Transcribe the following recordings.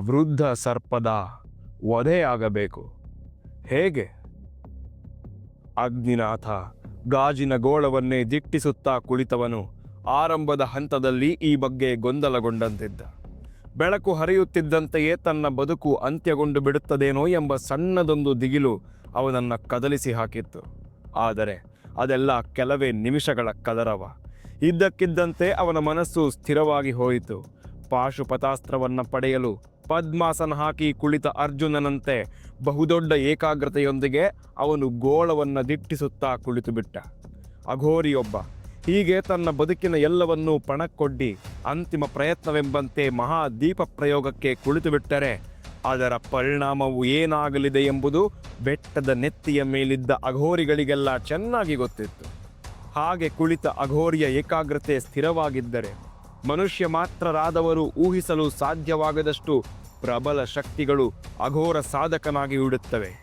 ವೃದ್ಧ ಸರ್ಪದ ವಧೆಯಾಗಬೇಕು. ಹೇಗೆ? ಅಗ್ನಿನಾಥ ಗಾಜಿನ ಗೋಳವನ್ನೇ ದಿಟ್ಟಿಸುತ್ತಾ ಕುಳಿತವನು ಆರಂಭದ ಹಂತದಲ್ಲಿ ಈ ಬಗ್ಗೆ ಗೊಂದಲಗೊಂಡಂತಿದ್ದ. ಬೆಳಕು ಹರಿಯುತ್ತಿದ್ದಂತೆಯೇ ತನ್ನ ಬದುಕು ಅಂತ್ಯಗೊಂಡು ಬಿಡುತ್ತದೇನೋ ಎಂಬ ಸಣ್ಣದೊಂದು ದಿಗಿಲು ಅವನನ್ನು ಕದಲಿಸಿ ಹಾಕಿತ್ತು. ಆದರೆ ಅದೆಲ್ಲ ಕೆಲವೇ ನಿಮಿಷಗಳ ಕದರವ. ಇದ್ದಕ್ಕಿದ್ದಂತೆ ಅವನ ಮನಸ್ಸು ಸ್ಥಿರವಾಗಿ ಹೋಯಿತು. ಪಾಶುಪತಾಸ್ತ್ರವನ್ನು ಪಡೆಯಲು ಪದ್ಮಾಸನ ಹಾಕಿ ಕುಳಿತ ಅರ್ಜುನನಂತೆ ಬಹುದೊಡ್ಡ ಏಕಾಗ್ರತೆಯೊಂದಿಗೆ ಅವನು ಗೋಳವನ್ನು ದಿಟ್ಟಿಸುತ್ತಾ ಕುಳಿತು ಬಿಟ್ಟ. ಅಘೋರಿಯೊಬ್ಬ, ಹೀಗೆ ತನ್ನ ಬದುಕಿನ ಎಲ್ಲವನ್ನೂ ಪಣಕ್ಕೊಡ್ಡಿ ಅಂತಿಮ ಪ್ರಯತ್ನವೆಂಬಂತೆ ಮಹಾದೀಪ ಪ್ರಯೋಗಕ್ಕೆ ಕುಳಿತು ಬಿಟ್ಟರೆ ಅದರ ಪರಿಣಾಮವು ಏನಾಗಲಿದೆ ಎಂಬುದು ಬೆಟ್ಟದ ನೆತ್ತಿಯ ಮೇಲಿದ್ದ ಅಘೋರಿಗಳಿಗೆಲ್ಲ ಚೆನ್ನಾಗಿ ಗೊತ್ತಿತ್ತು. ಹಾಗೆ ಕುಳಿತ ಅಘೋರಿಯ ಏಕಾಗ್ರತೆ ಸ್ಥಿರವಾಗಿದ್ದರೆ ಮನುಷ್ಯ ಮಾತ್ರರಾದವರು ಊಹಿಸಲು ಸಾಧ್ಯವಾಗದಷ್ಟು ಪ್ರಬಲ ಶಕ್ತಿಗಳು ಅಘೋರ ಸಾಧಕನಾಗಿ ಉಡುತ್ತವೆ.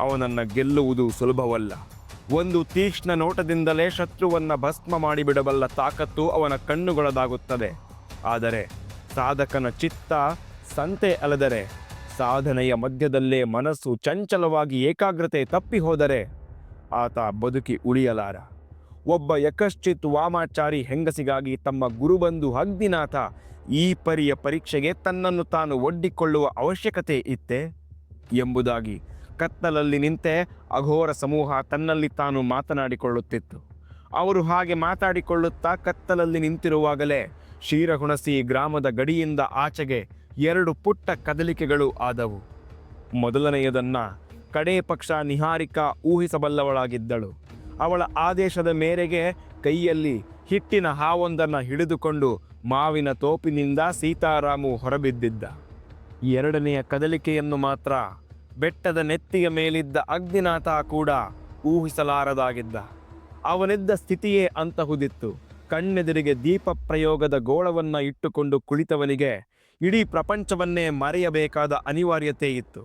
ಅವನನ್ನು ಗೆಲ್ಲುವುದು ಸುಲಭವಲ್ಲ. ಒಂದು ತೀಕ್ಷ್ಣ ನೋಟದಿಂದಲೇ ಶತ್ರುವನ್ನು ಭಸ್ಮ ಮಾಡಿಬಿಡಬಲ್ಲ ತಾಕತ್ತು ಅವನ ಕಣ್ಣುಗಳದಾಗುತ್ತದೆ. ಆದರೆ ಸಾಧಕನ ಚಿತ್ತ ಸಂತೆ ಅಲೆದರೆ, ಸಾಧನೆಯ ಮಧ್ಯದಲ್ಲೇ ಮನಸ್ಸು ಚಂಚಲವಾಗಿ ಏಕಾಗ್ರತೆ ತಪ್ಪಿ ಹೋದರೆ ಆತ ಬದುಕಿ ಉಳಿಯಲಾರ. ಒಬ್ಬ ಯಕಶ್ಚಿತ್ ವಾಮಾಚಾರಿ ಹೆಂಗಸಿಗಾಗಿ ತಮ್ಮ ಗುರುಬಂಧು ಅಗ್ನಿನಾಥ ಈ ಪರಿಯ ಪರೀಕ್ಷೆಗೆ ತನ್ನನ್ನು ತಾನು ಒಡ್ಡಿಕೊಳ್ಳುವ ಅವಶ್ಯಕತೆ ಇತ್ತೆ? ಎಂಬುದಾಗಿ ಕತ್ತಲಲ್ಲಿ ನಿಂತೆ ಅಘೋರ ಸಮೂಹ ತನ್ನಲ್ಲಿ ತಾನು ಮಾತನಾಡಿಕೊಳ್ಳುತ್ತಿತ್ತು. ಅವರು ಹಾಗೆ ಮಾತಾಡಿಕೊಳ್ಳುತ್ತಾ ಕತ್ತಲಲ್ಲಿ ನಿಂತಿರುವಾಗಲೇ ಕ್ಷೀರಹುಣಸಿ ಗ್ರಾಮದ ಗಡಿಯಿಂದ ಆಚೆಗೆ ಎರಡು ಪುಟ್ಟ ಕದಲಿಕೆಗಳು ಆದವು. ಮೊದಲನೆಯದನ್ನ ಕಡೇ ಪಕ್ಷ ನಿಹಾರಿಕಾ ಊಹಿಸಬಲ್ಲವಳಾಗಿದ್ದಳು. ಅವಳ ಆದೇಶದ ಮೇರೆಗೆ ಕೈಯಲ್ಲಿ ಹಿಟ್ಟಿನ ಹಾವೊಂದನ್ನು ಹಿಡಿದುಕೊಂಡು ಮಾವಿನ ತೋಪಿನಿಂದ ಸೀತಾರಾಮು ಹೊರಬಿದ್ದಿದ್ದ. ಎರಡನೆಯ ಕದಲಿಕೆಯನ್ನು ಮಾತ್ರ ಬೆಟ್ಟದ ನೆತ್ತಿಯ ಮೇಲಿದ್ದ ಅಗ್ನಿನಾಥ ಕೂಡ ಊಹಿಸಲಾರದಾಗಿದ್ದ. ಅವನಿದ್ದ ಸ್ಥಿತಿಯೇ ಅಂತಹುದಿತ್ತು ಕಣ್ಣೆದುರಿಗೆ ದೀಪ ಪ್ರಯೋಗದ ಗೋಳವನ್ನು ಇಟ್ಟುಕೊಂಡು ಕುಳಿತವನಿಗೆ ಇಡೀ ಪ್ರಪಂಚವನ್ನೇ ಮರೆಯಬೇಕಾದ ಅನಿವಾರ್ಯತೆ ಇತ್ತು.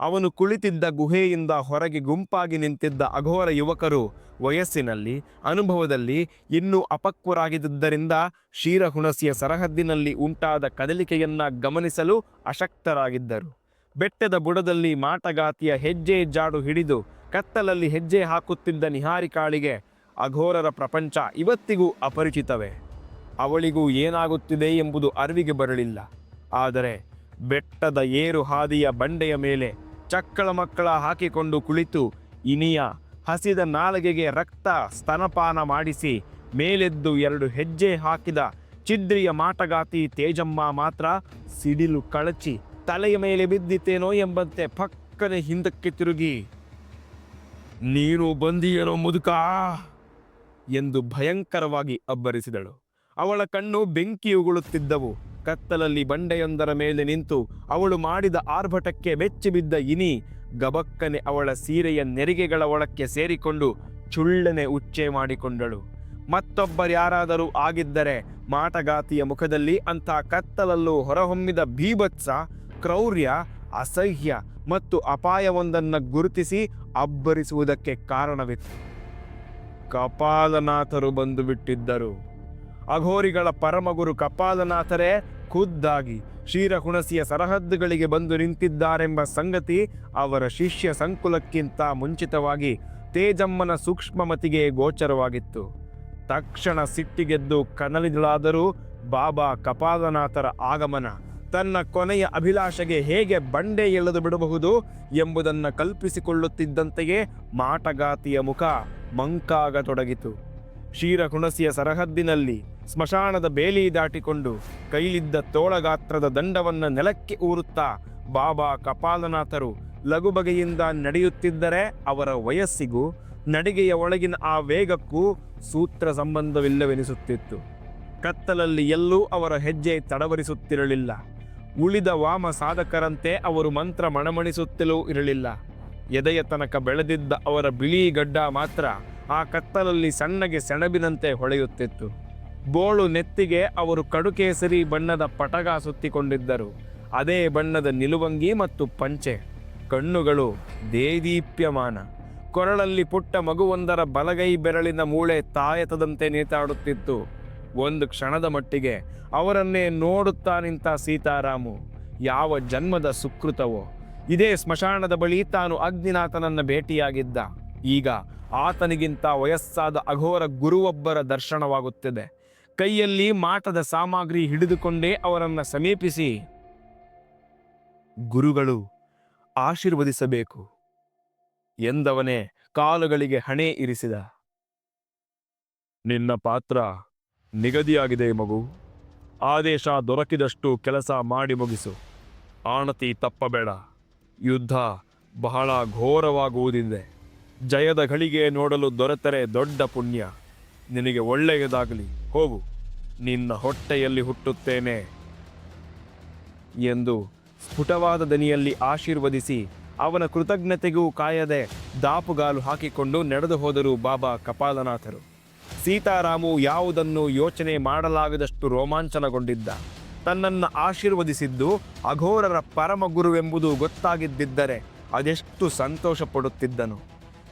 ಅವನು ಕುಳಿತಿದ್ದ ಗುಹೆಯಿಂದ ಹೊರಗೆ ಗುಂಪಾಗಿ ನಿಂತಿದ್ದ ಅಘೋರ ಯುವಕರು ವಯಸ್ಸಿನಲ್ಲಿ, ಅನುಭವದಲ್ಲಿ ಇನ್ನೂ ಅಪಕ್ವರಾಗಿದ್ದರಿಂದ ಹುಣಸಿಯ ಸರಹದ್ದಿನಲ್ಲಿ ಉಂಟಾದ ಕದಲಿಕೆಯನ್ನ ಗಮನಿಸಲು ಅಶಕ್ತರಾಗಿದ್ದರು. ಬೆಟ್ಟದ ಬುಡದಲ್ಲಿ ಮಾಟಗಾತಿಯ ಹೆಜ್ಜೆ ಜಾಡು ಹಿಡಿದು ಕತ್ತಲಲ್ಲಿ ಹೆಜ್ಜೆ ಹಾಕುತ್ತಿದ್ದ ನಿಹಾರಿಕಾಳಿಗೆ ಅಘೋರರ ಪ್ರಪಂಚ ಇವತ್ತಿಗೂ ಅಪರಿಚಿತವೇ. ಅವಳಿಗೂ ಏನಾಗುತ್ತಿದೆ ಎಂಬುದು ಅರಿವಿಗೆ ಬರಲಿಲ್ಲ. ಆದರೆ ಬೆಟ್ಟದ ಏರು ಹಾದಿಯ ಬಂಡೆಯ ಮೇಲೆ ಚಕ್ಕಳ ಮಕ್ಕಳ ಹಾಕಿಕೊಂಡು ಕುಳಿತು ಇನಿಯ ಹಸಿದ ನಾಲಿಗೆಗೆ ರಕ್ತ ಸ್ತನಪಾನ ಮಾಡಿಸಿ ಮೇಲೆದ್ದು ಎರಡು ಹೆಜ್ಜೆ ಹಾಕಿದ ಚಿದ್ರಿಯ ಮಾಟಗಾತಿ ತೇಜಮ್ಮ ಮಾತ್ರ ಸಿಡಿಲು ಕಳಚಿ ತಲೆಯ ಮೇಲೆ ಬಿದ್ದಿತೇನೋ ಎಂಬಂತೆ ಪಕ್ಕನೆ ಹಿಂದಕ್ಕೆ ತಿರುಗಿ, ನೀನು ಬಂದಿಯೇನೋ ಮುದುಕ? ಎಂದು ಭಯಂಕರವಾಗಿ ಅಬ್ಬರಿಸಿದಳು. ಅವಳ ಕಣ್ಣು ಬೆಂಕಿ ಉಗುಳುತ್ತಿದ್ದವು ಕತ್ತಲಲ್ಲಿ ಬಂಡೆಯೊಂದರ ಮೇಲೆ ನಿಂತು ಅವಳು ಮಾಡಿದ ಆರ್ಭಟಕ್ಕೆ ಬೆಚ್ಚಿಬಿದ್ದ ಇನಿ ಗಬಕ್ಕನೆ ಅವಳ ಸೀರೆಯ ನೆರಿಗೆಗಳ ಒಳಕ್ಕೆ ಸೇರಿಕೊಂಡು ಚುಳ್ಳನೆ ಉಚ್ಚೆ ಮಾಡಿಕೊಂಡಳು. ಮತ್ತೊಬ್ಬರ್ಯಾರಾದರೂ ಆಗಿದ್ದರೆ ಮಾಟಗಾತಿಯ ಮುಖದಲ್ಲಿ ಅಂಥ ಕತ್ತಲಲ್ಲೂ ಹೊರಹೊಮ್ಮಿದ ಭೀಭತ್ಸ, ಕ್ರೌರ್ಯ, ಅಸಹ್ಯ ಮತ್ತು ಅಪಾಯವೊಂದನ್ನು ಗುರುತಿಸಿ ಅಬ್ಬರಿಸುವುದಕ್ಕೆ ಕಾರಣವಿತ್ತು. ಕಪಾಲನಾಥರು ಬಂದು ಬಿಟ್ಟಿದ್ದರು. ಅಘೋರಿಗಳ ಪರಮಗುರು ಕಪಾಲನಾಥರೇ ಖುದ್ದಾಗಿ ಕ್ಷೀರಹುಣಸಿಯ ಸರಹದ್ದುಗಳಿಗೆ ಬಂದು ನಿಂತಿದ್ದಾರೆಂಬ ಸಂಗತಿ ಅವರ ಶಿಷ್ಯ ಸಂಕುಲಕ್ಕಿಂತ ಮುಂಚಿತವಾಗಿ ತೇಜಮ್ಮನ ಸೂಕ್ಷ್ಮಮತಿಗೆ ಗೋಚರವಾಗಿತ್ತು. ತಕ್ಷಣ ಸಿಟ್ಟಿಗೆದ್ದು ಕನಲಿದಳಾದರೂ ಬಾಬಾ ಕಪಾಲನಾಥರ ಆಗಮನ, ತನ್ನ ಕೊನೆಯ ಅಭಿಲಾಷೆಗೆ ಹೇಗೆ ಬಂಡೆ ಎಳೆದು ಬಿಡಬಹುದು ಎಂಬುದನ್ನು ಕಲ್ಪಿಸಿಕೊಳ್ಳುತ್ತಿದ್ದಂತೆಯೇ ಮಾಟಗಾತಿಯ ಮುಖ ಮಂಕಾಗತೊಡಗಿತು. ಕ್ಷೀರಹುಣಸಿಯ ಸರಹದ್ದಿನಲ್ಲಿ ಸ್ಮಶಾನದ ಬೇಲಿ ದಾಟಿಕೊಂಡು ಕೈಲಿದ್ದ ತೋಳಗಾತ್ರದ ದಂಡವನ್ನು ನೆಲಕ್ಕೆ ಊರುತ್ತಾ ಬಾಬಾ ಕಪಾಲನಾಥರು ಲಘುಬಗೆಯಿಂದ ನಡೆಯುತ್ತಿದ್ದರೆ ಅವರ ವಯಸ್ಸಿಗೂ ನಡಿಗೆಯ ಒಳಗಿನ ಆ ವೇಗಕ್ಕೂ ಸೂತ್ರ ಸಂಬಂಧವಿಲ್ಲವೆನಿಸುತ್ತಿತ್ತು. ಕತ್ತಲಲ್ಲಿ ಎಲ್ಲೂ ಅವರ ಹೆಜ್ಜೆ ತಡವರಿಸುತ್ತಿರಲಿಲ್ಲ. ಉಳಿದ ವಾಮ ಸಾಧಕರಂತೆ ಅವರು ಮಂತ್ರ ಮಣಮಣಿಸುತ್ತಲೂ ಇರಲಿಲ್ಲ. ಎದೆಯ ತನಕ ಬೆಳೆದಿದ್ದ ಅವರ ಬಿಳಿ ಗಡ್ಡ ಮಾತ್ರ ಆ ಕತ್ತಲಲ್ಲಿ ಸಣ್ಣಗೆ ಸೆಣಬಿನಂತೆ ಹೊಳೆಯುತ್ತಿತ್ತು. ಬೋಳು ನೆತ್ತಿಗೆ ಅವರು ಕಡುಕೇಸರಿ ಬಣ್ಣದ ಪಟಗ ಸುತ್ತಿಕೊಂಡಿದ್ದರು. ಅದೇ ಬಣ್ಣದ ನಿಲುವಂಗಿ ಮತ್ತು ಪಂಚೆ. ಕಣ್ಣುಗಳು ದೇದೀಪ್ಯಮಾನ. ಕೊರಳಲ್ಲಿ ಪುಟ್ಟ ಮಗುವೊಂದರ ಬಲಗೈ ಬೆರಳಿನ ಮೂಳೆ ತಾಯತದಂತೆ ನೇತಾಡುತ್ತಿತ್ತು. ಒಂದು ಕ್ಷಣದ ಮಟ್ಟಿಗೆ ಅವರನ್ನೇ ನೋಡುತ್ತಾ ನಿಂತ ಸೀತಾರಾಮು, ಯಾವ ಜನ್ಮದ ಸುಕೃತವೋ. ಇದೇ ಸ್ಮಶಾನದ ಬಳಿ ತಾನು ಅಗ್ನಿನಾಥನನ್ನ ಭೇಟಿಯಾಗಿದ್ದ. ಈಗ ಆತನಿಗಿಂತ ವಯಸ್ಸಾದ ಅಘೋರ ಗುರುವೊಬ್ಬರ ದರ್ಶನವಾಗುತ್ತಿದೆ. ಕೈಯಲ್ಲಿ ಮಾಟದ ಸಾಮಗ್ರಿ ಹಿಡಿದುಕೊಂಡೇ ಅವರನ್ನು ಸಮೀಪಿಸಿ. ಗುರುಗಳು ಆಶೀರ್ವದಿಸಬೇಕು. ಎಂದವನೇ ಕಾಲುಗಳಿಗೆ ಹಣೆ ಇರಿಸಿದ. ನಿನ್ನ ಪಾತ್ರ ನಿಗದಿಯಾಗಿದೆ ಮಗು. ಆದೇಶ ದೊರಕಿದಷ್ಟು ಕೆಲಸ ಮಾಡಿ ಮುಗಿಸು. ಆಣತಿ ತಪ್ಪಬೇಡ. ಯುದ್ಧ ಬಹಳ ಘೋರವಾಗುವುದಿದೆ. ಜಯದ ಘಳಿಗೆ ನೋಡಲು ದೊರೆತರೆ ದೊಡ್ಡ ಪುಣ್ಯ. ನಿನಗೆ ಒಳ್ಳೆಯದಾಗಲಿ. ಹೋಗು, ನಿನ್ನ ಹೊಟ್ಟೆಯಲ್ಲಿ ಹುಟ್ಟುತ್ತೇನೆ ಎಂದು ಸ್ಫುಟವಾದ ದನಿಯಲ್ಲಿ ಆಶೀರ್ವದಿಸಿ ಅವನ ಕೃತಜ್ಞತೆಗೂ ಕಾಯದೆ ದಾಪುಗಾಲು ಹಾಕಿಕೊಂಡು ನಡೆದು ಹೋದರು ಬಾಬಾ ಕಪಾಲನಾಥರು. ಸೀತಾರಾಮು ಯಾವುದನ್ನು ಯೋಚನೆ ಮಾಡಲಾಗದಷ್ಟು ರೋಮಾಂಚನಗೊಂಡಿದ್ದ. ತನ್ನನ್ನು ಆಶೀರ್ವದಿಸಿದ್ದು ಅಘೋರರ ಪರಮ ಗುರುವೆಂಬುದು ಗೊತ್ತಾಗಿದ್ದಿದ್ದರೆ ಅದೆಷ್ಟು ಸಂತೋಷ ಪಡುತ್ತಿದ್ದನು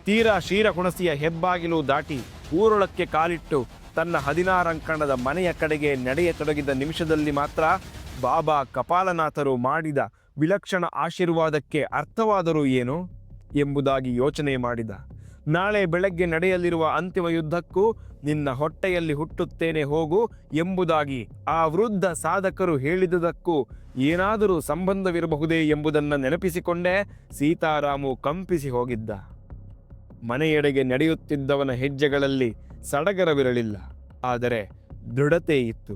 ತೀರಾ ಕ್ಷೀರಕುಣಸಿಯ ಹೆಬ್ಬಾಗಿಲು ದಾಟಿ ಊರೊಳಕ್ಕೆ ಕಾಲಿಟ್ಟು ತನ್ನ ಹದಿನಾರಂಕಣದ ಮನೆಯ ಕಡೆಗೆ ನಡೆಯತೊಡಗಿದ ನಿಮಿಷದಲ್ಲಿ ಮಾತ್ರ ಬಾಬಾ ಕಪಾಲನಾಥರು ಮಾಡಿದ ವಿಲಕ್ಷಣ ಆಶೀರ್ವಾದಕ್ಕೆ ಅರ್ಥವಾದರೂ ಏನು ಎಂಬುದಾಗಿ ಯೋಚನೆ ಮಾಡಿದ. ನಾಳೆ ಬೆಳಗ್ಗೆ ನಡೆಯಲಿರುವ ಅಂತಿಮ ಯುದ್ಧಕ್ಕೂ ನಿನ್ನ ಹೊಟ್ಟೆಯಲ್ಲಿ ಹುಟ್ಟುತ್ತೇನೆ ಹೋಗು ಎಂಬುದಾಗಿ ಆ ವೃದ್ಧ ಸಾಧಕರು ಹೇಳಿದುದಕ್ಕೂ ಏನಾದರೂ ಸಂಬಂಧವಿರಬಹುದೇ ಎಂಬುದನ್ನು ನೆನಪಿಸಿಕೊಂಡೇ ಸೀತಾರಾಮು ಕಂಪಿಸಿ ಹೋಗಿದ್ದ. ಮನೆಯೆಡೆಗೆ ನಡೆಯುತ್ತಿದ್ದವನ ಹೆಜ್ಜೆಗಳಲ್ಲಿ ಸಡಗರವಿರಲಿಲ್ಲ. ಆದರೆ ದೃಢತೆ ಇತ್ತು.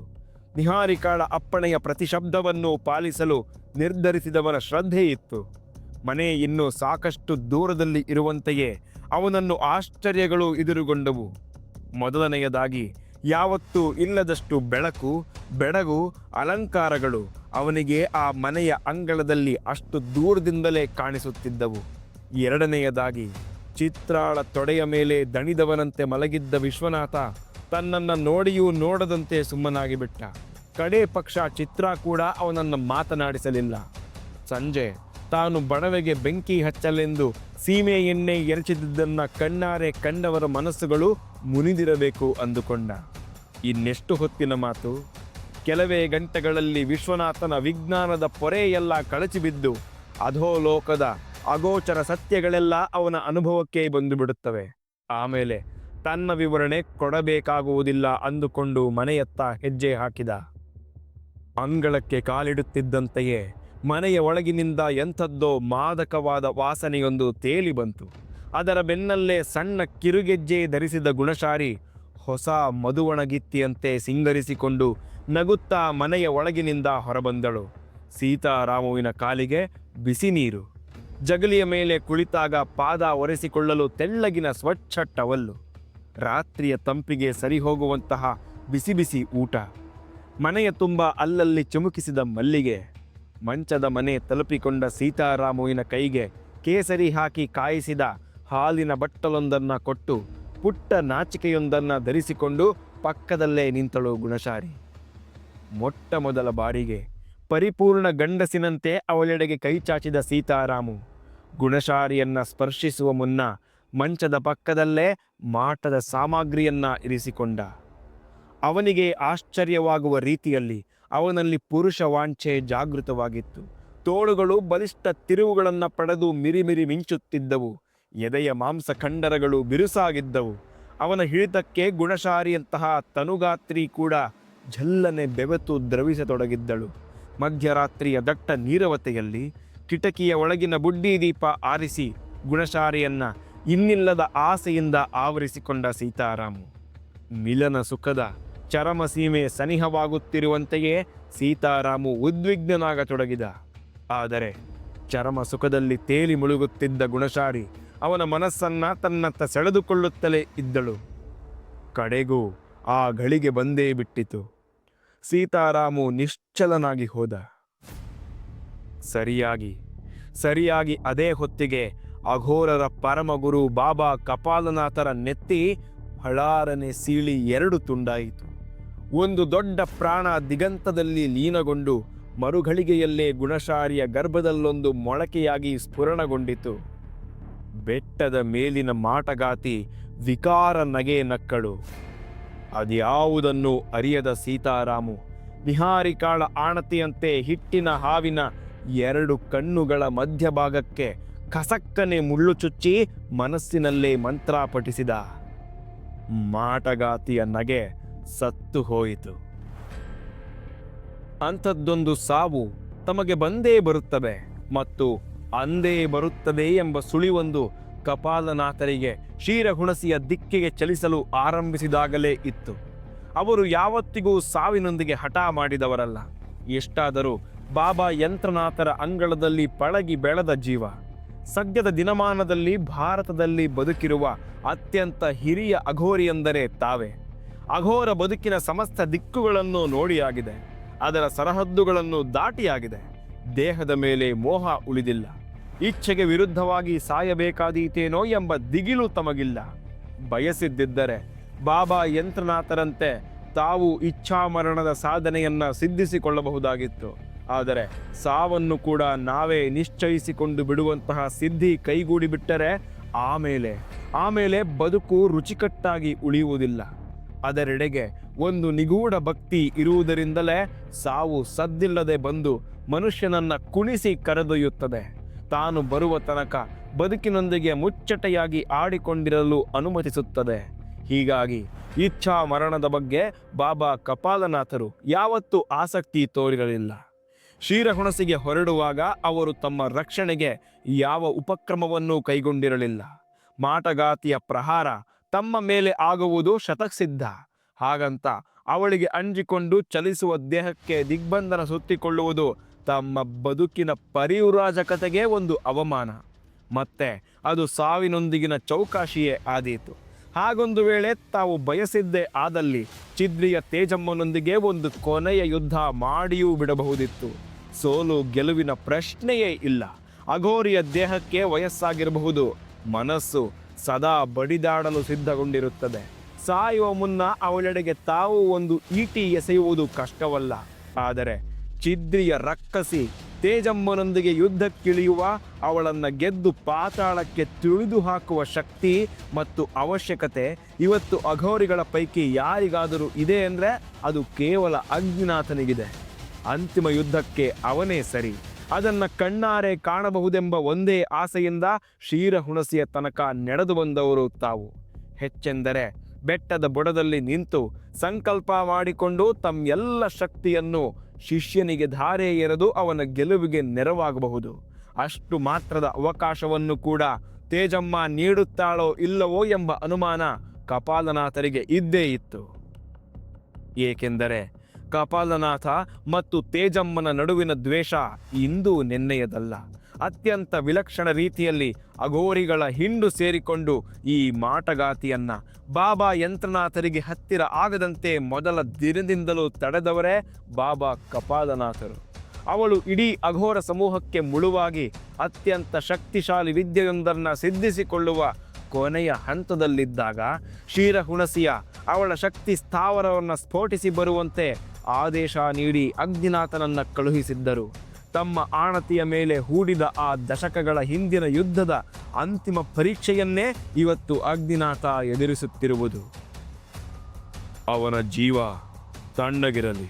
ನಿಹಾರಿಕಾಳ ಅಪ್ಪಣೆಯ ಪ್ರತಿಶಬ್ದವನ್ನು ಪಾಲಿಸಲು ನಿರ್ಧರಿಸಿದವನ ಶ್ರದ್ಧೆ ಇತ್ತು. ಮನೆ ಇನ್ನೂ ಸಾಕಷ್ಟು ದೂರದಲ್ಲಿ ಇರುವಂತೆಯೇ ಅವನನ್ನು ಆಶ್ಚರ್ಯಗಳು ಎದುರುಗೊಂಡವು. ಮೊದಲನೆಯದಾಗಿ, ಯಾವತ್ತೂ ಇಲ್ಲದಷ್ಟು ಬೆಳಕು, ಬೆಡಗು, ಅಲಂಕಾರಗಳು ಅವನಿಗೆ ಆ ಮನೆಯ ಅಂಗಳದಲ್ಲಿ ಅಷ್ಟು ದೂರದಿಂದಲೇ ಕಾಣಿಸುತ್ತಿದ್ದವು. ಎರಡನೆಯದಾಗಿ ಚಿತ್ರಾಳ ತೊಡೆಯ ಮೇಲೆ ದಣಿದವನಂತೆ ಮಲಗಿದ್ದ ವಿಶ್ವನಾಥ ತನ್ನನ್ನು ನೋಡಿಯೂ ನೋಡದಂತೆ ಸುಮ್ಮನಾಗಿಬಿಟ್ಟ. ಕಡೆ ಪಕ್ಷ ಚಿತ್ರ ಕೂಡ ಅವನನ್ನು ಮಾತನಾಡಿಸಲಿಲ್ಲ. ಸಂಜೆ, ತಾನು ಬಡವೆಗೆ ಬೆಂಕಿ ಹಚ್ಚಲೆಂದು ಸೀಮೆ ಎಣ್ಣೆ ಎರಚಿದ್ದನ್ನು ಕಣ್ಣಾರೆ ಕಂಡವರ ಮನಸ್ಸುಗಳು ಮುನಿದಿರಬೇಕು ಅಂದುಕೊಂಡ. ಇನ್ನೆಷ್ಟು ಹೊತ್ತಿನ ಮಾತು? ಕೆಲವೇ ಗಂಟೆಗಳಲ್ಲಿ ವಿಶ್ವನಾಥನ ವಿಜ್ಞಾನದ ಪೊರೆಯೆಲ್ಲ ಕಳಚಿಬಿದ್ದು, ಅಧೋಲೋಕದ ಅಗೋಚರ ಸತ್ಯಗಳೆಲ್ಲ ಅವನ ಅನುಭವಕ್ಕೆ ಬಂದು ಬಿಡುತ್ತವೆ ಆಮೇಲೆ ತನ್ನ ವಿವರಣೆ ಕೊಡಬೇಕಾಗುವುದಿಲ್ಲ ಅಂದುಕೊಂಡು ಮನೆಯತ್ತ ಹೆಜ್ಜೆ ಹಾಕಿದ. ಅಂಗಳಕ್ಕೆ ಕಾಲಿಡುತ್ತಿದ್ದಂತೆಯೇ ಮನೆಯ ಒಳಗಿನಿಂದ ಎಂಥದ್ದೋ ಮಾದಕವಾದ ವಾಸನೆಯೊಂದು ತೇಲಿ ಬಂತು. ಅದರ ಬೆನ್ನಲ್ಲೇ ಸಣ್ಣ ಕಿರುಗೆಜ್ಜೆ ಧರಿಸಿದ ಗುಣಶಾರಿ ಹೊಸ ಮಧುವಣಗಿತ್ತಿಯಂತೆ ಸಿಂಗರಿಸಿಕೊಂಡು ನಗುತ್ತಾ ಮನೆಯ ಒಳಗಿನಿಂದ ಹೊರಬಂದಳು. ಸೀತಾರಾಮುವಿನ ಕಾಲಿಗೆ ಬಿಸಿ ನೀರು ಜಗಲಿಯ ಮೇಲೆ ಕುಳಿತಾಗ ಪಾದ ಒರೆಸಿಕೊಳ್ಳಲು ತೆಳ್ಳಗಿನ ಸ್ವಚ್ಛ ಟವಲ್ಲು. ರಾತ್ರಿಯ ತಂಪಿಗೆ ಸರಿಹೋಗುವಂತಹ ಬಿಸಿ ಬಿಸಿ ಊಟ. ಮನೆಯ ತುಂಬ ಅಲ್ಲಲ್ಲಿ ಚುಮುಕಿಸಿದ ಮಲ್ಲಿಗೆ. ಮಂಚದ ಮನೆ ತಲುಪಿಕೊಂಡ ಸೀತಾರಾಮುವಿನ ಕೈಗೆ ಕೇಸರಿ ಹಾಕಿ ಕಾಯಿಸಿದ ಹಾಲಿನ ಬಟ್ಟಲೊಂದನ್ನು ಕೊಟ್ಟು ಪುಟ್ಟ ನಾಚಿಕೆಯೊಂದನ್ನು ಧರಿಸಿಕೊಂಡು ಪಕ್ಕದಲ್ಲೇ ನಿಂತಳು ಗುಣಶಾರಿ ಮೊಟ್ಟ ಮೊದಲ ಬಾರಿಗೆ ಪರಿಪೂರ್ಣ ಗಂಡಸಿನಂತೆ ಅವಳೆಡೆಗೆ ಕೈ ಚಾಚಿದ ಸೀತಾರಾಮು. ಗುಣಶಾರಿಯನ್ನ ಸ್ಪರ್ಶಿಸುವ ಮುನ್ನ ಮಂಚದ ಪಕ್ಕದಲ್ಲೇ ಮಾಟದ ಸಾಮಗ್ರಿಯನ್ನ ಇರಿಸಿಕೊಂಡ. ಅವನಿಗೆ ಆಶ್ಚರ್ಯವಾಗುವ ರೀತಿಯಲ್ಲಿ ಅವನಲ್ಲಿ ಪುರುಷ ವಾಂಛೆ ಜಾಗೃತವಾಗಿತ್ತು. ತೋಳುಗಳು ಬಲಿಷ್ಠ ತಿರುವುಗಳನ್ನು ಪಡೆದು ಮಿರಿಮಿರಿ ಮಿಂಚುತ್ತಿದ್ದವು. ಎದೆಯ ಮಾಂಸಖಂಡರಗಳು ಬಿರುಸಾಗಿದ್ದವು. ಅವನ ಹಿಡಿತಕ್ಕೆ ಗುಣಶಾರಿಯಂತಹ ತನುಗಾತ್ರಿ ಕೂಡ ಝಲ್ಲನೆ ಬೆವೆತು ದ್ರವಿಸತೊಡಗಿದ್ದಳು. ಮಧ್ಯರಾತ್ರಿಯ ದಟ್ಟ ನೀರವತೆಯಲ್ಲಿ ಕಿಟಕಿಯ ಒಳಗಿನ ಬುಡ್ಡಿ ದೀಪ ಆರಿಸಿ ಗುಣಶಾರಿಯನ್ನ ಇನ್ನಿಲ್ಲದ ಆಸೆಯಿಂದ ಆವರಿಸಿಕೊಂಡ ಸೀತಾರಾಮು. ಮಿಲನ ಸುಖದ ಚರಮ ಸೀಮೆ ಸನಿಹವಾಗುತ್ತಿರುವಂತೆಯೇ ಸೀತಾರಾಮು ಉದ್ವಿಗ್ನಾಗತೊಡಗಿದ ಆದರೆ ಚರಮ ಸುಖದಲ್ಲಿ ತೇಲಿ ಮುಳುಗುತ್ತಿದ್ದ ಗುಣಶಾರಿ ಅವನ ಮನಸ್ಸನ್ನ ತನ್ನತ್ತ ಸೆಳೆದುಕೊಳ್ಳುತ್ತಲೇ ಇದ್ದಳು. ಕಡೆಗೂ ಆ ಗಳಿಗೆ ಬಂದೇ ಬಿಟ್ಟಿತು. ಸೀತಾರಾಮು ನಿಶ್ಚಲನಾಗಿ ಹೋದ. ಸರಿಯಾಗಿ ಸರಿಯಾಗಿ ಅದೇ ಹೊತ್ತಿಗೆ ಅಘೋರರ ಪರಮಗುರು ಬಾಬಾ ಕಪಾಲನಾಥರ ನೆತ್ತಿ ಹಳಾರನೆ ಸೀಳಿ ಎರಡು ತುಂಡಾಯಿತು. ಒಂದು ದೊಡ್ಡ ಪ್ರಾಣ ದಿಗಂತದಲ್ಲಿ ಲೀನಗೊಂಡು ಮರುಘಳಿಗೆಯಲ್ಲೇ ಗುಣಶಾರಿಯ ಗರ್ಭದಲ್ಲೊಂದು ಮೊಳಕೆಯಾಗಿ ಸ್ಫುರಣಗೊಂಡಿತು. ಬೆಟ್ಟದ ಮೇಲಿನ ಮಾಟಗಾತಿ ವಿಕಾರ ನಗೆ ನಕ್ಕಳು. ಅದ್ಯಾವುದನ್ನು ಅರಿಯದ ಸೀತಾರಾಮು ನಿಹಾರಿಕಾಳ ಆಣತಿಯಂತೆ ಹಿಟ್ಟಿನ ಹಾವಿನ ಎರಡು ಕಣ್ಣುಗಳ ಮಧ್ಯಭಾಗಕ್ಕೆ ಕಸಕ್ಕನೆ ಮುಳ್ಳು ಚುಚ್ಚಿ ಮನಸ್ಸಿನಲ್ಲೇ ಮಂತ್ರ ಪಠಿಸಿದ. ಮಾಟಗಾತಿಯ ನಗೆ ಸತ್ತು ಹೋಯಿತು. ಅಂಥದ್ದೊಂದು ಸಾವು ತಮಗೆ ಬಂದೇ ಬರುತ್ತವೆ ಮತ್ತು ಅಂದೇ ಬರುತ್ತದೆ ಎಂಬ ಸುಳಿವೊಂದು ಕಪಾಲನಾಥರಿಗೆ ಕ್ಷೀರಹುಣಸಿಯ ದಿಕ್ಕಿಗೆ ಚಲಿಸಲು ಆರಂಭಿಸಿದಾಗಲೇ ಇತ್ತು. ಅವರು ಯಾವತ್ತಿಗೂ ಸಾವಿನೊಂದಿಗೆ ಹಠ ಮಾಡಿದವರಲ್ಲ. ಎಷ್ಟಾದರೂ ಬಾಬಾ ಯಂತ್ರನಾಥರ ಅಂಗಳದಲ್ಲಿ ಪಳಗಿ ಬೆಳೆದ ಜೀವ. ಸದ್ಯದ ದಿನಮಾನದಲ್ಲಿ ಭಾರತದಲ್ಲಿ ಬದುಕಿರುವ ಅತ್ಯಂತ ಹಿರಿಯ ಅಘೋರಿ ಎಂದರೆ ತಾವೇ. ಅಘೋರ ಬದುಕಿನ ಸಮಸ್ತ ದಿಕ್ಕುಗಳನ್ನು ನೋಡಿಯಾಗಿದೆ. ಅದರ ಸರಹದ್ದುಗಳನ್ನು ದಾಟಿಯಾಗಿದೆ. ದೇಹದ ಮೇಲೆ ಮೋಹ ಉಳಿದಿಲ್ಲ. ಇಚ್ಛೆಗೆ ವಿರುದ್ಧವಾಗಿ ಸಾಯಬೇಕಾದೀತೇನೋ ಎಂಬ ದಿಗಿಲು ತಮಗಿಲ್ಲ. ಬಯಸಿದ್ದಿದ್ದರೆ ಬಾಬಾ ಯಂತ್ರನಾಥರಂತೆ ತಾವು ಇಚ್ಛಾಮರಣದ ಸಾಧನೆಯನ್ನು ಸಿದ್ಧಿಸಿಕೊಳ್ಳಬಹುದಾಗಿತ್ತು. ಆದರೆ ಸಾವನ್ನು ಕೂಡ ನಾವೇ ನಿಶ್ಚಯಿಸಿಕೊಂಡು ಬಿಡುವಂತಹ ಸಿದ್ಧಿ ಕೈಗೂಡಿ ಬಿಟ್ಟರೆ ಆಮೇಲೆ ಆಮೇಲೆ ಬದುಕು ರುಚಿಕಟ್ಟಾಗಿ ಉಳಿಯುವುದಿಲ್ಲ. ಅದರೆಡೆಗೆ ಒಂದು ನಿಗೂಢ ಭಕ್ತಿ ಇರುವುದರಿಂದಲೇ ಸಾವು ಸದ್ದಿಲ್ಲದೆ ಬಂದು ಮನುಷ್ಯನನ್ನ ಕುಣಿಸಿ ಕರೆದೊಯ್ಯುತ್ತದೆ. ತಾನು ಬರುವ ತನಕ ಬದುಕಿನೊಂದಿಗೆ ಮುಚ್ಚಟೆಯಾಗಿ ಆಡಿಕೊಂಡಿರಲು ಅನುಮತಿಸುತ್ತದೆ. ಹೀಗಾಗಿ ಇಚ್ಛಾ ಮರಣದ ಬಗ್ಗೆ ಬಾಬಾ ಕಪಾಲನಾಥರು ಯಾವತ್ತೂ ಆಸಕ್ತಿ ತೋರಿರಲಿಲ್ಲ. ಕ್ಷೀರಹುಣಸಿಗೆ ಹೊರಡುವಾಗ ಅವರು ತಮ್ಮ ರಕ್ಷಣೆಗೆ ಯಾವ ಉಪಕ್ರಮವನ್ನೂ ಕೈಗೊಂಡಿರಲಿಲ್ಲ. ಮಾಟಗಾತಿಯ ಪ್ರಹಾರ ತಮ್ಮ ಮೇಲೆ ಆಗುವುದು ಶತಸಿದ್ಧ. ಹಾಗಂತ ಅವಳಿಗೆ ಅಂಜಿಕೊಂಡು ಚಲಿಸುವ ದೇಹಕ್ಕೆ ದಿಗ್ಬಂಧನ ಸುತ್ತಿಕೊಳ್ಳುವುದು ತಮ್ಮ ಬದುಕಿನ ಪರಿವ್ರಾಜಕತೆಗೆ ಒಂದು ಅವಮಾನ. ಮತ್ತೆ ಅದು ಸಾವಿನೊಂದಿಗಿನ ಚೌಕಾಶಿಯೇ ಆದೀತು. ಹಾಗೊಂದು ವೇಳೆ ತಾವು ಬಯಸಿದ್ದೇ ಆದಲ್ಲಿ ಚಿದ್ರಿಯ ತೇಜಮ್ಮನೊಂದಿಗೆ ಒಂದು ಕೊನೆಯ ಯುದ್ಧ ಮಾಡಿಯೂ ಬಿಡಬಹುದಿತ್ತು. ಸೋಲು ಗೆಲುವಿನ ಪ್ರಶ್ನೆಯೇ ಇಲ್ಲ. ಅಘೋರಿಯ ದೇಹಕ್ಕೆ ವಯಸ್ಸಾಗಿರಬಹುದು. ಮನಸ್ಸು ಸದಾ ಬಡಿದಾಡಲು ಸಿದ್ಧಗೊಂಡಿರುತ್ತದೆ. ಸಾಯುವ ಮುನ್ನ ಅವಳೆಡೆಗೆ ತಾವು ಒಂದು ಈಟಿ ಎಸೆಯುವುದು ಕಷ್ಟವಲ್ಲ. ಆದರೆ ಚಿದ್ರಿಯ ರಕ್ಕಸಿ ತೇಜಮ್ಮನೊಂದಿಗೆ ಯುದ್ಧಕ್ಕಿಳಿಯುವ ಅವಳನ್ನು ಗೆದ್ದು ಪಾತಾಳಕ್ಕೆ ತುಳಿದು ಹಾಕುವ ಶಕ್ತಿ ಮತ್ತು ಅವಶ್ಯಕತೆ ಇವತ್ತು ಅಘೋರಿಗಳ ಪೈಕಿ ಯಾರಿಗಾದರೂ ಇದೆ ಅಂದರೆ ಅದು ಕೇವಲ ಅಗ್ನಿನಾಥನಿಗಿದೆ ಅಂತಿಮ ಯುದ್ಧಕ್ಕೆ ಅವನೇ ಸರಿ. ಅದನ್ನ ಕಣ್ಣಾರೆ ಕಾಣಬಹುದೆಂಬ ಒಂದೇ ಆಸೆಯಿಂದ ಕ್ಷೀರಹುಣಸಿಯ ತನಕ ನಡೆದು ಬಂದವರು ತಾವು. ಹೆಚ್ಚೆಂದರೆ ಬೆಟ್ಟದ ಬುಡದಲ್ಲಿ ನಿಂತು ಸಂಕಲ್ಪ ಮಾಡಿಕೊಂಡು ತಮ್ಮೆಲ್ಲ ಶಕ್ತಿಯನ್ನು ಶಿಷ್ಯನಿಗೆ ಧಾರೆ ಎರೆದು ಅವನ ಗೆಲುವಿಗೆ ನೆರವಾಗಬಹುದು. ಅಷ್ಟು ಮಾತ್ರದ ಅವಕಾಶವನ್ನು ಕೂಡ ತೇಜಮ್ಮ ನೀಡುತ್ತಾಳೋ ಇಲ್ಲವೋ ಎಂಬ ಅನುಮಾನ ಕಪಾಲನಾಥರಿಗೆ ಇದ್ದೇ ಇತ್ತು. ಏಕೆಂದರೆ ಕಪಾಲನಾಥ ಮತ್ತು ತೇಜಮ್ಮನ ನಡುವಿನ ದ್ವೇಷ ಇಂದು ನೆನ್ನೆಯದಲ್ಲ. ಅತ್ಯಂತ ವಿಲಕ್ಷಣ ರೀತಿಯಲ್ಲಿ ಅಘೋರಿಗಳ ಹಿಂಡು ಸೇರಿಕೊಂಡು ಈ ಮಾಟಗಾತಿಯನ್ನ ಬಾಬಾ ಯಂತ್ರನಾಥರಿಗೆ ಹತ್ತಿರ ಆಗದಂತೆ ಮೊದಲ ದಿನದಿಂದಲೂ ತಡೆದವರೇ ಬಾಬಾ ಕಪಾಲನಾಥರು. ಅವಳು ಇಡೀ ಅಘೋರ ಸಮೂಹಕ್ಕೆ ಮುಳುವಾಗಿ ಅತ್ಯಂತ ಶಕ್ತಿಶಾಲಿ ವಿದ್ಯೆಯೊಂದನ್ನು ಸಿದ್ಧಿಸಿಕೊಳ್ಳುವ ಕೊನೆಯ ಹಂತದಲ್ಲಿದ್ದಾಗ ಕ್ಷೀರಹುಣಸಿಯ ಅವಳ ಶಕ್ತಿ ಸ್ಥಾವರವನ್ನು ಸ್ಫೋಟಿಸಿ ಬರುವಂತೆ ಆದೇಶ ನೀಡಿ ಅಗ್ನಿನಾಥನನ್ನು ಕಳುಹಿಸಿದ್ದರು. ತಮ್ಮ ಆಣತಿಯ ಮೇಲೆ ಹೂಡಿದ ಆ ದಶಕಗಳ ಹಿಂದಿನ ಯುದ್ಧದ ಅಂತಿಮ ಪರೀಕ್ಷೆಯನ್ನೇ ಇವತ್ತು ಅಗ್ನಿನಾಥ ಎದುರಿಸುತ್ತಿರುವುದು. ಅವನ ಜೀವ ತಣ್ಣಗಿರಲಿ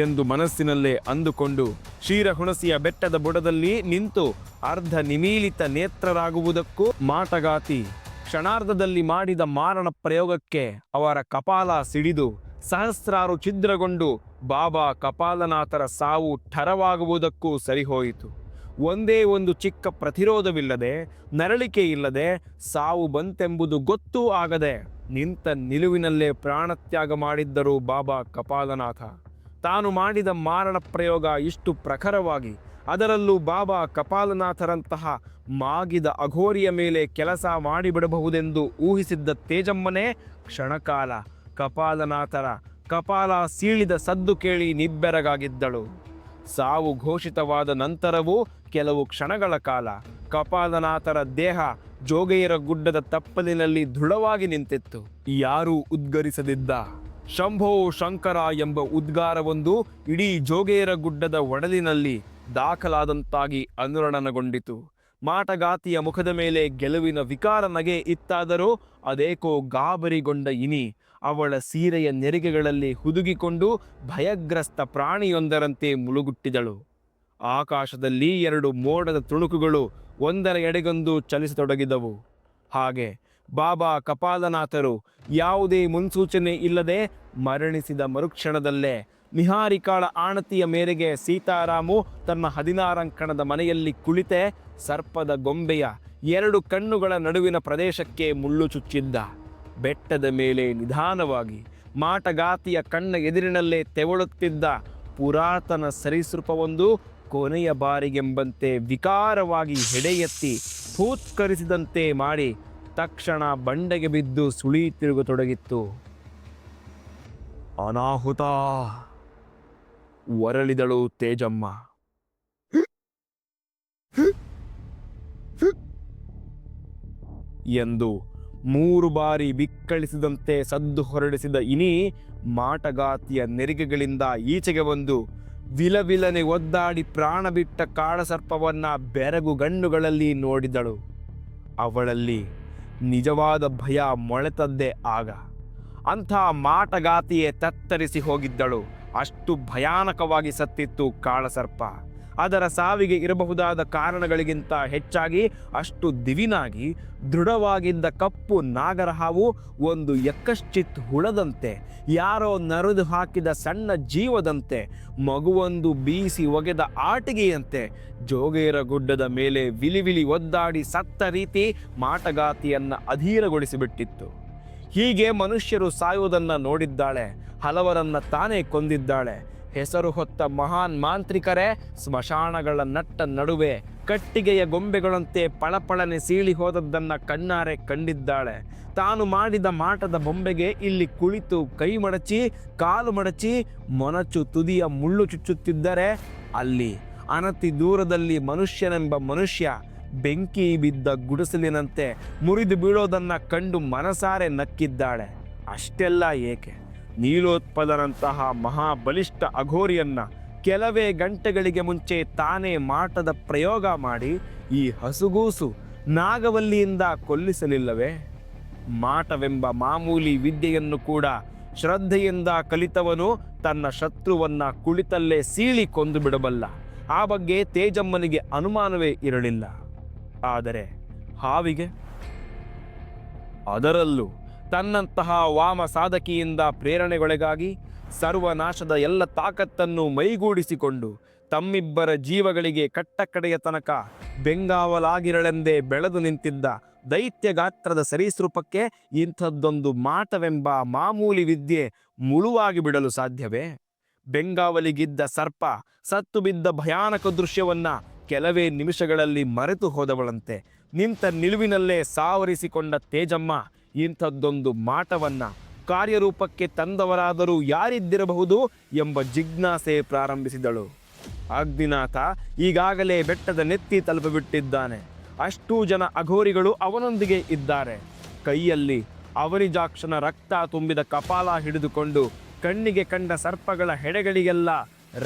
ಎಂದು ಮನಸ್ಸಿನಲ್ಲೇ ಅಂದುಕೊಂಡು ಕ್ಷೀರಹುಣಸಿಯ ಬೆಟ್ಟದ ಬುಡದಲ್ಲಿ ನಿಂತು ಅರ್ಧ ನಿಮೀಲಿತ ನೇತ್ರರಾಗುವುದಕ್ಕೂ ಮಾಟಗಾತಿ ಕ್ಷಣಾರ್ಧದಲ್ಲಿ ಮಾಡಿದ ಮಾರಣ ಪ್ರಯೋಗಕ್ಕೆ ಅವರ ಕಪಾಲ ಸಿಡಿದು ಸಹಸ್ರಾರು ಛಿದ್ರಗೊಂಡು ಬಾಬಾ ಕಪಾಲನಾಥರ ಸಾವು ಠರವಾಗುವುದಕ್ಕೂ ಸರಿಹೋಯಿತು. ಒಂದೇ ಒಂದು ಚಿಕ್ಕ ಪ್ರತಿರೋಧವಿಲ್ಲದೆ, ನರಳಿಕೆ ಇಲ್ಲದೆ ಸಾವು ಬಂತೆಂಬುದು ಗೊತ್ತೂ ಆಗದೆ ನಿಂತ ನಿಲುವಿನಲ್ಲೇ ಪ್ರಾಣತ್ಯಾಗ ಮಾಡಿದ್ದರು ಬಾಬಾ ಕಪಾಲನಾಥ. ತಾನು ಮಾಡಿದ ಮಾರಣ ಪ್ರಯೋಗ ಇಷ್ಟು ಪ್ರಖರವಾಗಿ, ಅದರಲ್ಲೂ ಬಾಬಾ ಕಪಾಲನಾಥರಂತಹ ಮಾಗಿದ ಅಘೋರಿಯ ಮೇಲೆ ಕೆಲಸ ಮಾಡಿಬಿಡಬಹುದೆಂದು ಊಹಿಸಿದ್ದ ತೇಜಮ್ಮನೇ ಕ್ಷಣಕಾಲ ಕಪಾಲನಾಥರ, ಕಪಾಲ ಸೀಳಿದ ಸದ್ದು ಕೇಳಿ ನಿಬ್ಬೆರಗಾಗಿದ್ದಳು. ಸಾವು ಘೋಷಿತವಾದ ನಂತರವೂ ಕೆಲವು ಕ್ಷಣಗಳ ಕಾಲ ಕಪಾಲನಾಥರ ದೇಹ ಜೋಗೈಯರ ಗುಡ್ಡದ ತಪ್ಪಲಿನಲ್ಲಿ ದೃಢವಾಗಿ ನಿಂತಿತ್ತು. ಯಾರೂ ಉದ್ಗರಿಸದಿದ್ದ ಶಂಭೋ ಶಂಕರ ಎಂಬ ಉದ್ಗಾರವೊಂದು ಇಡೀ ಜೋಗೇರ ಗುಡ್ಡದ ಒಡಲಿನಲ್ಲಿ ದಾಖಲಾದಂತಾಗಿ ಅನುರಣನಗೊಂಡಿತು. ಮಾಟಗಾತಿಯ ಮುಖದ ಮೇಲೆ ಗೆಲುವಿನ ವಿಕಾರ ನಗೆ ಇತ್ತಾದರೂ ಅದೇಕೋ ಗಾಬರಿಗೊಂಡ ಇನಿ. ಅವಳ ಸೀರೆಯ ನೆರಿಗೆಗಳಲ್ಲಿ ಹುದುಗಿಕೊಂಡು ಭಯಗ್ರಸ್ತ ಪ್ರಾಣಿಯೊಂದರಂತೆ ಮುಳುಗುಟ್ಟಿದಳು. ಆಕಾಶದಲ್ಲಿ ಎರಡು ಮೋಡದ ತುಣುಕುಗಳು ಒಂದರ ಎಡೆಗೊಂದು ಚಲಿಸತೊಡಗಿದವು. ಹಾಗೆ ಬಾಬಾ ಕಪಾಲನಾಥರು ಯಾವುದೇ ಮುನ್ಸೂಚನೆ ಇಲ್ಲದೆ ಮರಣಿಸಿದ ಮರುಕ್ಷಣದಲ್ಲೇ ನಿಹಾರಿಕಾಳ ಆಣತಿಯ ಮೇರೆಗೆ ಸೀತಾರಾಮು ತನ್ನ ಹದಿನಾರಂಕಣದ ಮನೆಯಲ್ಲಿ ಕುಳಿತೆ ಸರ್ಪದ ಗೊಂಬೆಯ ಎರಡು ಕಣ್ಣುಗಳ ನಡುವಿನ ಪ್ರದೇಶಕ್ಕೆ ಮುಳ್ಳು ಚುಚ್ಚಿದ್ದ. ಬೆಟ್ಟದ ಮೇಲೆ ನಿಧಾನವಾಗಿ ಮಾಟಗಾತಿಯ ಕಣ್ಣ ಎದುರಿನಲ್ಲೇ ತೆವಳುತ್ತಿದ್ದ ಪುರಾತನ ಸರೀಸೃಪವೊಂದು ಕೊನೆಯ ಬಾರಿಗೆಂಬಂತೆ ವಿಕಾರವಾಗಿ ಹೆಡೆಯೆತ್ತಿ ಭೂತ್ಕರಿಸಿದಂತೆ ಮಾಡಿ ತಕ್ಷಣ ಬಂಡೆಗೆ ಬಿದ್ದು ಸುಳಿ ತಿರುಗತೊಡಗಿತ್ತು ಅನಾಹುತ! ಒರಳಿದಳು ತೇಜಮ್ಮ. ಎಂದು ಮೂರು ಬಾರಿ ಬಿಕ್ಕಳಿಸಿದಂತೆ ಸದ್ದು ಹೊರಡಿಸಿದ ಇನಿ ಮಾಟಗಾತಿಯ ನೆರಿಗೆಗಳಿಂದ ಈಚೆಗೆ ಬಂದು ವಿಲವಿಲನೆ ಒದ್ದಾಡಿ ಪ್ರಾಣ ಬಿಟ್ಟ ಕಾಳಸರ್ಪವನ್ನ ಬೆರಗು ಗಣ್ಣುಗಳಲ್ಲಿ ನೋಡಿದಳು. ಅವಳಲ್ಲಿ ನಿಜವಾದ ಭಯ ಮೊಳೆತದ್ದೇ ಆಗ. ಅಂಥ ಮಾಟಗಾತಿಯೇ ತತ್ತರಿಸಿ ಹೋಗಿದ್ದಳು. ಅಷ್ಟು ಭಯಾನಕವಾಗಿ ಸತ್ತಿತ್ತು ಕಾಳಸರ್ಪ. ಅದರ ಸಾವಿಗೆ ಇರಬಹುದಾದ ಕಾರಣಗಳಿಗಿಂತ ಹೆಚ್ಚಾಗಿ ಅಷ್ಟು ದಿವಿನಾಗಿ, ದೃಢವಾಗಿದ್ದ ಕಪ್ಪು ನಾಗರಹಾವು ಒಂದು ಯಕ್ಕಶ್ಚಿತ್ ಹುಳದಂತೆ, ಯಾರೋ ನರಿದು ಹಾಕಿದ ಸಣ್ಣ ಜೀವದಂತೆ, ಮಗುವೊಂದು ಬೀಸಿ ಒಗೆದ ಆಟಿಗೆಯಂತೆ, ಜೋಗೇರ ಗುಡ್ಡದ ಮೇಲೆ ವಿಲಿವಿಲಿ ಒದ್ದಾಡಿ ಸತ್ತ ರೀತಿ ಮಾಟಗಾತಿಯನ್ನು ಅಧೀರಗೊಳಿಸಿಬಿಟ್ಟಿತ್ತು. ಹೀಗೆ ಮನುಷ್ಯರು ಸಾಯುವುದನ್ನು ನೋಡಿದ್ದಾಳೆ, ಹಲವರನ್ನ ತಾನೇ ಕೊಂದಿದ್ದಾಳೆ. ಹೆಸರು ಹೊತ್ತ ಮಹಾನ್ ಮಾಂತ್ರಿಕರೇ, ಸ್ಮಶಾನಗಳ ನಟ್ಟ ನಡುವೆ, ಕಟ್ಟಿಗೆಯ ಗೊಂಬೆಗಳಂತೆ ಪಳಪಳನೆ ಸೀಳಿ ಹೋದದ್ದನ್ನು ಕಣ್ಣಾರೆ ಕಂಡಿದ್ದಾಳೆ. ತಾನು ಮಾಡಿದ ಮಾಟದ ಬೊಂಬೆಗೆ ಇಲ್ಲಿ ಕುಳಿತು ಕೈ ಮಡಚಿ, ಕಾಲು ಮಡಚಿ, ಮೊನಚು ತುದಿಯ ಮುಳ್ಳು ಚುಚ್ಚುತ್ತಿದ್ದರೆ ಅಲ್ಲಿ, ಅನತಿ ದೂರದಲ್ಲಿ ಮನುಷ್ಯನೆಂಬ ಮನುಷ್ಯ ಬೆಂಕಿ ಬಿದ್ದ ಗುಡಿಸಲಿನಂತೆ ಮುರಿದು ಬೀಳೋದನ್ನ ಕಂಡು ಮನಸಾರೆ ನಕ್ಕಿದ್ದಾಳೆ. ಅಷ್ಟೆಲ್ಲ ಏಕೆ? ನೀಲೋತ್ಪದನಂತಹ ಮಹಾಬಲಿಷ್ಠ ಅಘೋರಿಯನ್ನ ಕೆಲವೇ ಗಂಟೆಗಳಿಗೆ ಮುಂಚೆ ತಾನೇ ಮಾಟದ ಪ್ರಯೋಗ ಮಾಡಿ ಈ ಹಸುಗೂಸು ನಾಗವಲ್ಲಿಯಿಂದ ಕೊಲ್ಲಿಸಲಿಲ್ಲವೇ? ಮಾಟವೆಂಬ ಮಾಮೂಲಿ ವಿದ್ಯೆಯನ್ನು ಕೂಡ ಶ್ರದ್ಧೆಯಿಂದ ಕಲಿತವನು ತನ್ನ ಶತ್ರುವನ್ನ ಕುಳಿತಲ್ಲೇ ಸೀಳಿ ಕೊಂದು ಬಿಡಬಲ್ಲ. ಆ ಬಗ್ಗೆ ತೇಜಮ್ಮನಿಗೆ ಅನುಮಾನವೇ ಇರಲಿಲ್ಲ. ಆದರೆ ಹಾವಿಗೆ? ಅದರಲ್ಲೂ ತನ್ನಂತಹ ವಾಮ ಸಾಧಕಿಯಿಂದ ಪ್ರೇರಣೆಗೊಳಗಾಗಿ ಸರ್ವನಾಶದ ಎಲ್ಲ ತಾಕತ್ತನ್ನು ಮೈಗೂಡಿಸಿಕೊಂಡು ತಮ್ಮಿಬ್ಬರ ಜೀವಗಳಿಗೆ ಕಟ್ಟಕಡೆಯ ತನಕ ಬೆಂಗಾವಲಾಗಿರಳೆಂದೇ ಬೆಳೆದು ನಿಂತಿದ್ದ ದೈತ್ಯ ಗಾತ್ರದ ಸರೀಸೃಪಕ್ಕೆ ಇಂಥದ್ದೊಂದು ಮಾಟವೆಂಬ ಮಾಮೂಲಿ ವಿದ್ಯೆ ಮುಳುವಾಗಿ ಬಿಡಲು ಸಾಧ್ಯವೇ? ಬೆಂಗಾವಲಿಗಿದ್ದ ಸರ್ಪ ಸತ್ತು ಬಿದ್ದ ಭಯಾನಕ ದೃಶ್ಯವನ್ನ ಕೆಲವೇ ನಿಮಿಷಗಳಲ್ಲಿ ಮರೆತು ಹೋದವಳಂತೆ. ನಿಂತ ನಿಲುವಿನಲ್ಲೇ ಸಾವರಿಸಿಕೊಂಡ ತೇಜಮ್ಮ ಇಂಥದ್ದೊಂದು ಮಾಟವನ್ನು ಕಾರ್ಯರೂಪಕ್ಕೆ ತಂದವರಾದರೂ ಯಾರಿದ್ದಿರಬಹುದು ಎಂಬ ಜಿಜ್ಞಾಸೆ ಪ್ರಾರಂಭಿಸಿದಳು. ಅಗ್ನಿನಾಥ ಈಗಾಗಲೇ ಬೆಟ್ಟದ ನೆತ್ತಿ ತಲುಪಿಬಿಟ್ಟಿದ್ದಾನೆ. ಅಷ್ಟೂ ಜನ ಅಘೋರಿಗಳು ಅವನೊಂದಿಗೆ ಇದ್ದಾರೆ. ಕೈಯಲ್ಲಿ ಅವರಿಜಾಕ್ಷನ ರಕ್ತ ತುಂಬಿದ ಕಪಾಲ ಹಿಡಿದುಕೊಂಡು ಕಣ್ಣಿಗೆ ಕಂಡ ಸರ್ಪಗಳ ಹೆಡೆಗಳಿಗೆಲ್ಲ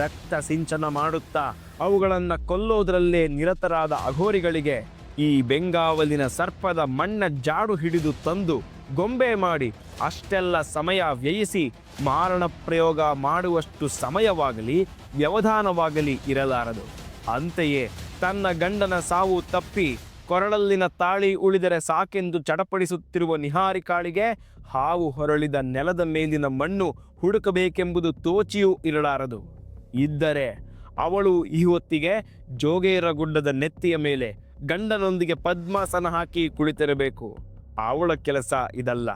ರಕ್ತ ಸಿಂಚನ ಮಾಡುತ್ತಾ ಅವುಗಳನ್ನ ಕೊಲ್ಲೋದರಲ್ಲೇ ನಿರತರಾದ ಅಘೋರಿಗಳಿಗೆ ಈ ಬೆಂಗಾವಲಿನ ಸರ್ಪದ ಮಣ್ಣ ಜಾಡು ಹಿಡಿದು ತಂದು ಗೊಂಬೆ ಮಾಡಿ ಅಷ್ಟೆಲ್ಲ ಸಮಯ ವ್ಯಯಿಸಿ ಮಾರಣ ಪ್ರಯೋಗ ಮಾಡುವಷ್ಟು ಸಮಯವಾಗಲಿ, ವ್ಯವಧಾನವಾಗಲಿ ಇರಲಾರದು. ಅಂತೆಯೇ ತನ್ನ ಗಂಡನ ಸಾವು ತಪ್ಪಿ ಕೊರಳಲ್ಲಿನ ತಾಳಿ ಉಳಿದರೆ ಸಾಕೆಂದು ಚಡಪಡಿಸುತ್ತಿರುವ ನಿಹಾರಿಕಾಳಿಗೆ ಹಾವು ಹೊರಳಿದ ನೆಲದ ಮೇಲಿನ ಮಣ್ಣು ಹುಡುಕಬೇಕೆಂಬುದು ತೋಚಿಯೂ ಇರಲಾರದು. ಇದ್ದರೆ ಅವಳು ಈ ಹೊತ್ತಿಗೆ ಜೋಗೇರ ಗುಡ್ಡದ ನೆತ್ತಿಯ ಮೇಲೆ ಗಂಡನೊಂದಿಗೆ ಪದ್ಮಾಸನ ಹಾಕಿ ಕುಳಿತಿರಬೇಕು. ಅವಳ ಕೆಲಸ ಇದಲ್ಲ.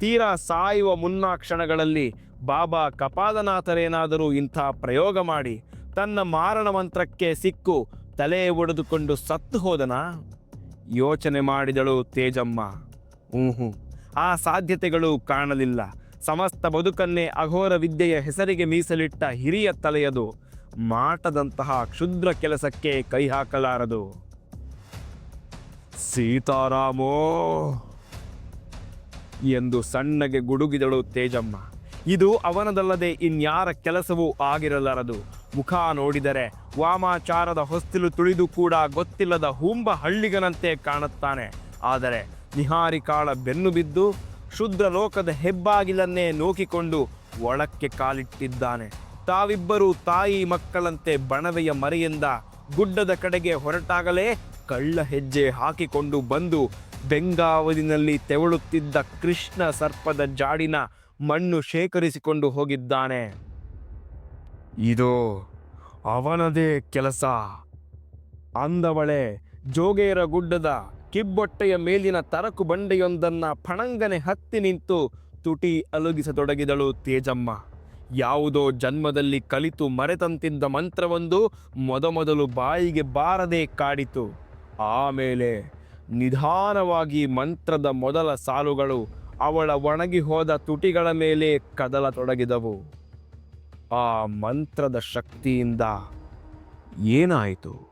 ತೀರಾ ಸಾಯುವ ಮುನ್ನಾ ಕ್ಷಣಗಳಲ್ಲಿ ಬಾಬಾ ಕಪಾಲನಾಥರೇನಾದರೂ ಇಂಥ ಪ್ರಯೋಗ ಮಾಡಿ ತನ್ನ ಮಾರಣ ಮಂತ್ರಕ್ಕೆ ಸಿಕ್ಕು ತಲೆ ಒಡೆದುಕೊಂಡು ಸತ್ತು ಹೋದನಾ? ಯೋಚನೆ ಮಾಡಿದಳು ತೇಜಮ್ಮ. ಹ್ಞೂ ಆ ಸಾಧ್ಯತೆಗಳು ಕಾಣಲಿಲ್ಲ. ಸಮಸ್ತ ಬದುಕನ್ನೇ ಅಘೋರ ವಿದ್ಯೆಯ ಹೆಸರಿಗೆ ಮೀಸಲಿಟ್ಟ ಹಿರಿಯ ತಲೆಯದು. ಮಾಟದಂತಹ ಕ್ಷುದ್ರ ಕೆಲಸಕ್ಕೆ ಕೈ ಹಾಕಲಾರದು. ಸೀತಾರಾಮೋ! ಎಂದು ಸಣ್ಣಗೆ ಗುಡುಗಿದಳು ತೇಜಮ್ಮ. ಇದು ಅವನದಲ್ಲದೆ ಇನ್ಯಾರ ಕೆಲಸವೂ ಆಗಿರಲಾರದು. ಮುಖ ನೋಡಿದರೆ ವಾಮಾಚಾರದ ಹೊಸ್ತಿಲು ತುಳಿದು ಕೂಡ ಗೊತ್ತಿಲ್ಲದ ಹುಂಬ ಹಳ್ಳಿಗನಂತೆ ಕಾಣುತ್ತಾನೆ. ಆದರೆ ನಿಹಾರಿಕಾಳ ಬೆನ್ನು ಬಿದ್ದು ಶುದ್ರ ಲೋಕದ ಹೆಬ್ಬಾಗಿಲನ್ನೇ ನೋಕಿಕೊಂಡು ಒಳಕ್ಕೆ ಕಾಲಿಟ್ಟಿದ್ದಾನೆ. ತಾವಿಬ್ಬರೂ ತಾಯಿ ಮಕ್ಕಳಂತೆ ಬಣವೆಯ ಮರೆಯಿಂದ ಗುಡ್ಡದ ಕಡೆಗೆ ಹೊರಟಾಗಲೇ ಕಳ್ಳ ಹೆಜ್ಜೆ ಹಾಕಿಕೊಂಡು ಬಂದು ಬೆಂಗಾವಲಿನಲ್ಲಿ ತೆವಳುತ್ತಿದ್ದ ಕೃಷ್ಣ ಸರ್ಪದ ಜಾಡಿನ ಮಣ್ಣು ಶೇಖರಿಸಿಕೊಂಡು ಹೋಗಿದ್ದಾನೆ. ಇದು ಅವನದೇ ಕೆಲಸ. ಅಂದವಳೆ ಜೋಗೇರ ಗುಡ್ಡದ ಕಿಬ್ಬೊಟ್ಟೆಯ ಮೇಲಿನ ತರಕು ಬಂಡೆಯೊಂದನ್ನ ಫಣಂಗನೆ ಹತ್ತಿ ನಿಂತು ತುಟಿ ಅಲುಗಿಸತೊಡಗಿದಳು ತೇಜಮ್ಮ. ಯಾವುದೋ ಜನ್ಮದಲ್ಲಿ ಕಲಿತು ಮರೆತಂತಿದ್ದ ಮಂತ್ರವೊಂದು ಮೊದಮೊದಲು ಬಾಯಿಗೆ ಬಾರದೆ ಕಾಡಿತು. ಆಮೇಲೆ ನಿಧಾನವಾಗಿ ಮಂತ್ರದ ಮೊದಲ ಸಾಲುಗಳು ಅವಳ ಒಣಗಿ ಹೋದ ತುಟಿಗಳ ಮೇಲೆ ಕದಲತೊಡಗಿದವು. ಆ ಮಂತ್ರದ ಶಕ್ತಿಯಿಂದ ಏನಾಯಿತು?